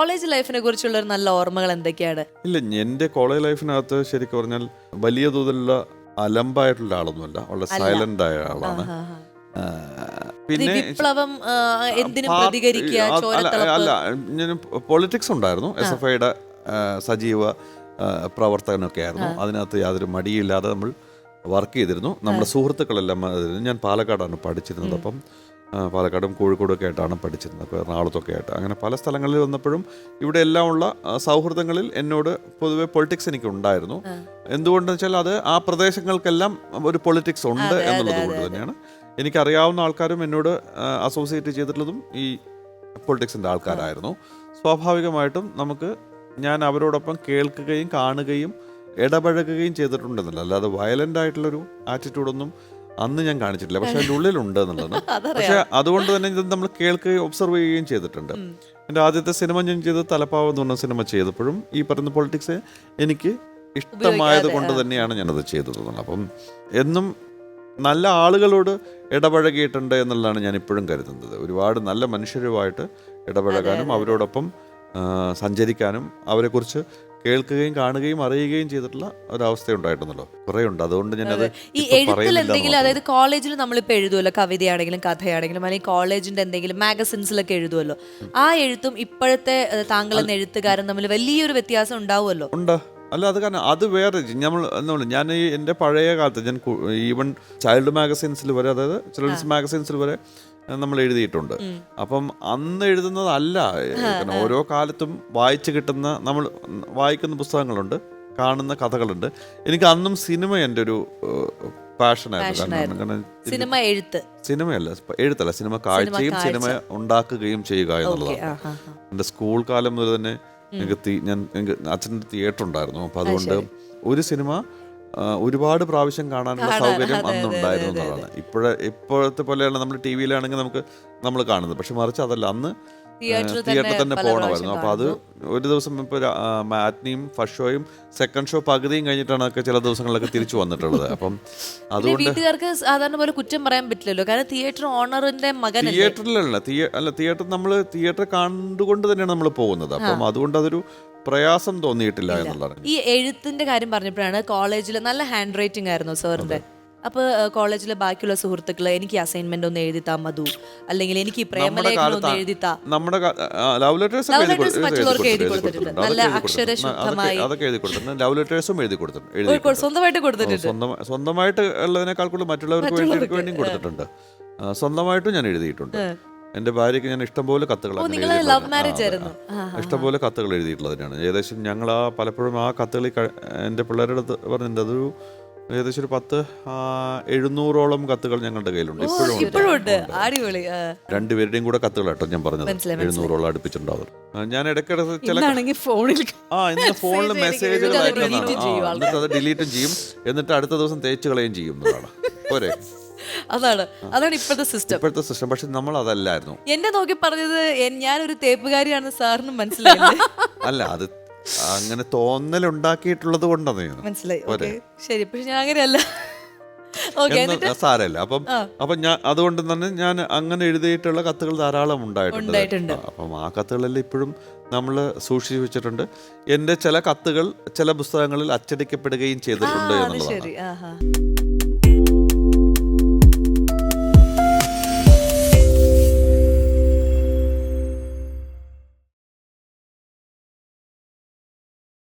College ലൈഫിനെ കുറിച്ചുള്ള ഒരു നല്ല ഓർമ്മകൾ എന്തൊക്കെയാണ്? ഇല്ല എന്റെ കോളേജ് ലൈഫിനകത്ത് ശരിക്കും പറഞ്ഞാൽ വലിയ തോതിലുള്ള അലമ്പായിട്ടുള്ള ആളൊന്നുമല്ല. വളരെ സൈലന്റ് ആയ ആളാണ്. പിന്നെ വിപ്ലവം എന്തിനും അല്ല ഞാൻ പൊളിറ്റിക്സ് ഉണ്ടായിരുന്നു. എസ് എഫ് ഐയുടെ സജീവ പ്രവർത്തകനൊക്കെ ആയിരുന്നു. അതിനകത്ത് യാതൊരു മടിയില്ലാതെ നമ്മൾ വർക്ക് ചെയ്തിരുന്നു. നമ്മുടെ സുഹൃത്തുക്കളെല്ലാം ഞാൻ പാലക്കാടാണ് പഠിച്ചിരുന്നത്. അപ്പം പാലക്കാടും കോഴിക്കോടും ഒക്കെ ആയിട്ടാണ് പഠിച്ചിരുന്നത്. അപ്പോൾ എറണാകുളത്തൊക്കെ ആയിട്ട്. അങ്ങനെ പല സ്ഥലങ്ങളിൽ വന്നപ്പോഴും ഇവിടെ എല്ലാം ഉള്ള സൗഹൃദങ്ങളിൽ എന്നോട് പൊതുവെ പൊളിറ്റിക്സ് എനിക്ക് ഉണ്ടായിരുന്നു എന്തുകൊണ്ടെന്ന് വെച്ചാൽ അത് ആ പ്രദേശങ്ങൾക്കെല്ലാം ഒരു പൊളിറ്റിക്സ് ഉണ്ട് എന്നുള്ളത് കൊണ്ട് തന്നെയാണ്. എനിക്കറിയാവുന്ന ആൾക്കാരും എന്നോട് അസോസിയേറ്റ് ചെയ്തിട്ടുള്ളതും ഈ പൊളിറ്റിക്സിന്റെ ആൾക്കാരായിരുന്നു. സ്വാഭാവികമായിട്ടും നമുക്ക് ഞാൻ അവരോടൊപ്പം കേൾക്കുകയും കാണുകയും ഇടപഴകുകയും ചെയ്തിട്ടുണ്ടെന്നല്ല. അല്ലാതെ വയലന്റ് ആയിട്ടുള്ളൊരു ആറ്റിറ്റ്യൂഡൊന്നും അന്ന് ഞാൻ കാണിച്ചിട്ടില്ല. പക്ഷെ അതിന്റെ ഉള്ളിലുണ്ട് എന്നുള്ളത് പക്ഷെ അതുകൊണ്ട് തന്നെ ഇത് നമ്മൾ കേൾക്കുകയും ഒബ്സർവ് ചെയ്യുകയും ചെയ്തിട്ടുണ്ട്. എന്റെ ആദ്യത്തെ സിനിമ ഞാൻ ചെയ്തത് തലപ്പാവ് എന്ന് പറഞ്ഞ സിനിമ ചെയ്തപ്പോഴും ഈ പറയുന്ന പൊളിറ്റിക്സ് എനിക്ക് ഇഷ്ടമായത് കൊണ്ട് തന്നെയാണ് ഞാനത് ചെയ്തത് എന്നുള്ളത്. അപ്പം എന്നും നല്ല ആളുകളോട് ഇടപഴകിയിട്ടുണ്ട് എന്നുള്ളതാണ് ഞാൻ ഇപ്പോഴും കരുതുന്നത്. ഒരുപാട് നല്ല മനുഷ്യരുമായിട്ട് ഇടപഴകാനും അവരോടൊപ്പം സഞ്ചരിക്കാനും അവരെക്കുറിച്ച് കേൾക്കുകയും കാണുകയും അറിയുകയും ചെയ്തിട്ടുള്ള ഒരവസ്ഥ ഉണ്ടായിട്ടുണ്ടല്ലോ കുറേ ഉണ്ട്. അതുകൊണ്ട് ഞാൻ അത് ഈ എഴുത്തിൽ എന്തെങ്കിലും അതായത് കോളേജിൽ നമ്മളിപ്പോൾ എഴുതുമല്ലോ കവിതയാണെങ്കിലും കഥയാണെങ്കിലും അല്ലെങ്കിൽ കോളേജിന്റെ എന്തെങ്കിലും മാഗസിൻസിലൊക്കെ എഴുതുമല്ലോ ആ എഴുത്തും ഇപ്പോഴത്തെ എന്ന എഴുത്തുകാരൻ തമ്മിൽ വലിയൊരു വ്യത്യാസം ഉണ്ടാവുമല്ലോ? ഉണ്ട്. അല്ല അത് കാരണം അത് വേറെ നമ്മൾ നമ്മൾ ഞാൻ ഈ എന്റെ പഴയ കാലത്ത് ഞാൻ ഈവൻ ചൈൽഡ് മാഗസീൻസിൽ വരെ അതായത് ചിൽഡ്രൻസ് മാഗസീൻസിൽ വരെ നമ്മൾ എഴുതിയിട്ടുണ്ട്. അപ്പം അന്ന് എഴുതുന്നതല്ല കാരണം ഓരോ കാലത്തും വായിച്ചു കിട്ടുന്ന നമ്മൾ വായിക്കുന്ന പുസ്തകങ്ങളുണ്ട് കാണുന്ന കഥകളുണ്ട്. എനിക്ക് അന്നും സിനിമ എന്റെ ഒരു പാഷനായിരുന്നു. സിനിമ എഴുത്ത്. സിനിമയല്ല എഴുത്തല്ല. സിനിമ കാഴ്ചയും സിനിമ ഉണ്ടാക്കുകയും ചെയ്യുക എന്നുള്ളതാണ്. എന്റെ സ്കൂൾ കാലം മുതൽ തന്നെ എനിക്ക് ഞാൻ എനിക്ക് അച്ഛന്റെ തിയേറ്റർ ഉണ്ടായിരുന്നു അപ്പം അതുകൊണ്ട് ഒരു സിനിമ ഒരുപാട് പ്രാവശ്യം കാണാനുള്ള സൗകര്യം അന്നുണ്ടായിരുന്നു എന്നുള്ളതാണ്. ഇപ്പോഴെ ഇപ്പോഴത്തെ പോലെയാണ് നമ്മൾ ടി വിയിലാണെങ്കിൽ നമുക്ക് നമ്മൾ കാണുന്നത്. പക്ഷെ മറിച്ച് അതല്ല അന്ന് തിയേറ്ററിൽ തന്നെ പോകണമായിരുന്നു അപ്പോൾ അത് ഒരു ദിവസം ഇപ്പോൾ മാറ്റ്നിയും ഫസ്റ്റ് ഷോയും സെക്കൻഡ് ഷോ പകുതിയും കഴിഞ്ഞിട്ടാണ് ഒക്കെ ചില ദിവസങ്ങളിലൊക്കെ തിരിച്ചു വന്നിട്ടുള്ളത്. അപ്പം അതുകൊണ്ട് വീട്ടുകാർക്ക് സാധാരണ പോലെ കുറ്റം പറയാൻ പറ്റില്ലല്ലോ. കാരണം തിയേറ്റർ ഓണറിന്റെ മകൻ തിയേറ്ററിലല്ല. തിയേ അല്ല തിയേറ്റർ നമ്മൾ തിയേറ്റർ കണ്ടുകൊണ്ട് തന്നെയാണ് നമ്മൾ പോകുന്നത്. അപ്പം അതുകൊണ്ട് അതൊരു പ്രയാസം തോന്നിയിട്ടില്ല എന്നുള്ളതാണ്. ഈ എഴുത്തിന്റെ കാര്യം പറഞ്ഞപ്പോഴാണ് കോളേജിൽ നല്ല ഹാൻഡ് റൈറ്റിംഗ് ആയിരുന്നു സാറിന്റെ. അപ്പൊ കോളേജിലെ ബാക്കിയുള്ള സുഹൃത്തുക്കൾ എനിക്ക് അസൈൻമെന്റ് ഒന്ന് എഴുതി താ മധു. അല്ലെങ്കിൽ എനിക്ക് പ്രേമലേഖനം ഒന്ന് എഴുതി താ നമ്മുടെ ലവ് ലെറ്റേഴ്സ് മറ്റുള്ളവർക്ക് എഴുതി കൊടുത്തിട്ടുണ്ട്. നല്ല അക്ഷരശുദ്ധമായി. അതൊക്കെ എഴുതി കൊടുത്തിട്ടുണ്ട്. ലവ് ലെറ്റേഴ്സും എഴുതി കൊടുത്തിട്ടുണ്ട്. സ്വന്തമായിട്ട് കൊടുത്തിട്ടുണ്ട്. സ്വന്തം സ്വന്തമായിട്ട് ഉള്ളതിനേക്കാൾ കൂടുതൽ മറ്റുള്ളവർക്ക് വേണ്ടി കൊടുത്തിട്ടുണ്ട്. സ്വന്തമായിട്ടും ഞാൻ എഴുതിയിട്ടുണ്ട്. എന്റെ ഭാര്യക്ക് ഞാൻ ഇഷ്ടംപോലെ കത്തുകൾ ഇഷ്ടംപോലെ കത്തുകൾ എഴുതിയിട്ടുള്ളതിനാണ്. ഏകദേശം ഞങ്ങൾ ആ പലപ്പോഴും ആ കത്തുകളിൽ എന്റെ എന്റെ പിള്ളേരുടെ അടുത്ത് പറഞ്ഞിട്ടുണ്ട് അതൊരു ഏകദേശം ഒരു പത്ത് എഴുന്നൂറോളം കത്തുകൾ ഞങ്ങളുടെ കയ്യിലുണ്ട്. ഇപ്പോഴും ഉണ്ട്. ഇപ്പോഴും ഉണ്ട്. അടിപൊളി. ആ. രണ്ടുപേരുടെയും കൂടെ കത്തുകൾ കേട്ടോ ഞാൻ പറഞ്ഞത്. മനസ്സിലായി, എഴുന്നൂറോളം അടുപ്പിച്ചിട്ടുണ്ടാവും. ഞാൻ ഇടയ്ക്കിടയ്ക്ക് ചില ഇന്നാണെങ്കിൽ ഫോണിൽ ആ ഇന്ന് ഫോണിൽ മെസ്സേജുകൾ എന്നിട്ട് അത് അയക്കുന്നതാണ് delete ആ, ചെയ്യും എന്നിട്ട് അത് ഡിലീറ്റും ചെയ്യും. എന്നിട്ട് അടുത്ത ദിവസം തേച്ച് കളയും ചെയ്യും എന്നതാണ്. പോരെ? അതാണ്. അതാണ് ഇപ്പോഴത്തെ സിസ്റ്റം ഇപ്പോഴത്തെ സിസ്റ്റം പക്ഷെ നമ്മൾ അതല്ലായിരുന്നു. എന്നെ നോക്കി പറഞ്ഞത് എൻ- ഞാനൊരു തേപ്പുകാരിയാണെന്ന് സാറിന് മനസ്സിലായില്ലേ? അല്ല അത് അങ്ങനെ തോന്നൽ ഉണ്ടാക്കിയിട്ടുള്ളത് കൊണ്ടാണ് മനസ്സിലായി. ഓക്കെ. ശരി പക്ഷെ ഞാൻ അങ്ങനെയല്ല. സാരല്ല. അപ്പം അപ്പം ഞാൻ അതുകൊണ്ട് തന്നെ ഞാൻ അങ്ങനെ എഴുതിയിട്ടുള്ള കത്തുകൾ ധാരാളം ഉണ്ടായിട്ടുണ്ട്. അപ്പം ആ കത്തുകളെല്ലാം ഇപ്പോഴും നമ്മൾ സൂക്ഷിച്ചു വെച്ചിട്ടുണ്ട്. എന്റെ ചില കത്തുകൾ ചില പുസ്തകങ്ങളിൽ അച്ചടിക്കപ്പെടുകയും ചെയ്തിട്ടുണ്ട് എന്നുള്ളതാണ്.